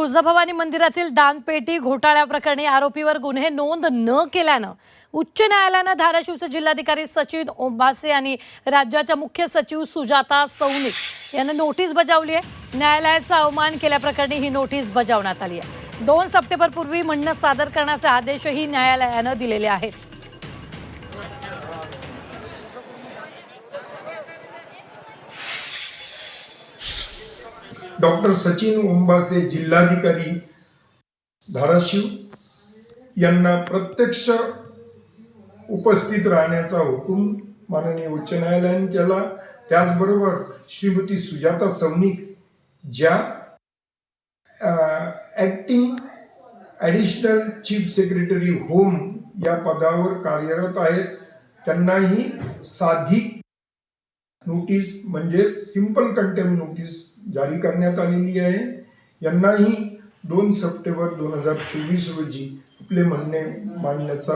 तुळजाभवानी मंदिरातील दानपेटी घोटाळ्याप्रकरणी आरोपीवर गुन्हे नोंद न केल्यानं उच्च न्यायालयानं धाराशिवचे जिल्हाधिकारी सचिन ओंबासे आणि राज्याच्या मुख्य सचिव सुजाता सौनिक यांना नोटीस बजावली आहे. न्यायालयाचा अवमान केल्याप्रकरणी ही नोटीस बजावण्यात आली आहे. दोन सप्टेंबरपूर्वी म्हणणं सादर करण्याचे आदेशही न्यायालयानं दिलेले आहेत. डॉक्टर सचिन ओंबासे जिल्हाधिकारी धाराशिव यांना प्रत्यक्ष उपस्थित राहण्याचा हुकूम माननीय उच्च न्यायालयाने केला. त्याचबरोबर श्रीमती सुजाता सौनिक ज्या acting additional chief secretary home या पदावर कार्यरत आहेत. त्यांनाही साधी नोटीस म्हणजे सिंपल कंटेम नोटीस जारी करण्यात आलेली आहे. यांनाही दोन सप्टेंबर दोन हजार चोवीस रोजी आपले म्हणणे मांडण्याचा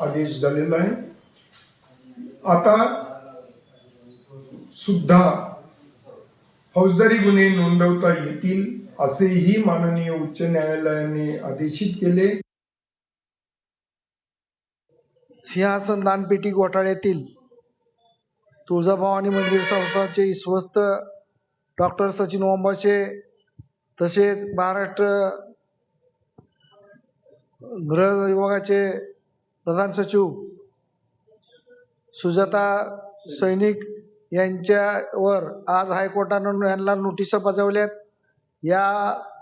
आदेश झालेला आहे. आता सुद्धा फौजदारी गुन्हे नोंदवता येतील असेही माननीय उच्च न्यायालयाने आदेशित केले. सिंहासन दानपेटी घोटाळ्यातील तुळजाभवानी मंदिर संस्थानचे स्वस्त डॉक्टर सचिन ओंबाचे तसेच महाराष्ट्र गृह विभागाचे प्रधान सचिव सुजाता सैनिक यांच्यावर आज हायकोर्टानं यांना नोटिसा बजावल्यात. या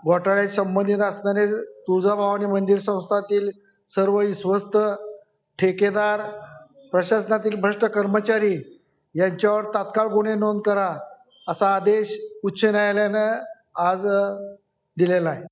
घोटाळ्यात संबंधित असणारे तुळजाभवानी मंदिर संस्थातील सर्व विश्वस्त ठेकेदार प्रशासनातील भ्रष्ट कर्मचारी यांच्यावर तात्काळ गुन्हे नोंद करा. असा आदेश उच्च न्यायालयानं आज दिलेला आहे.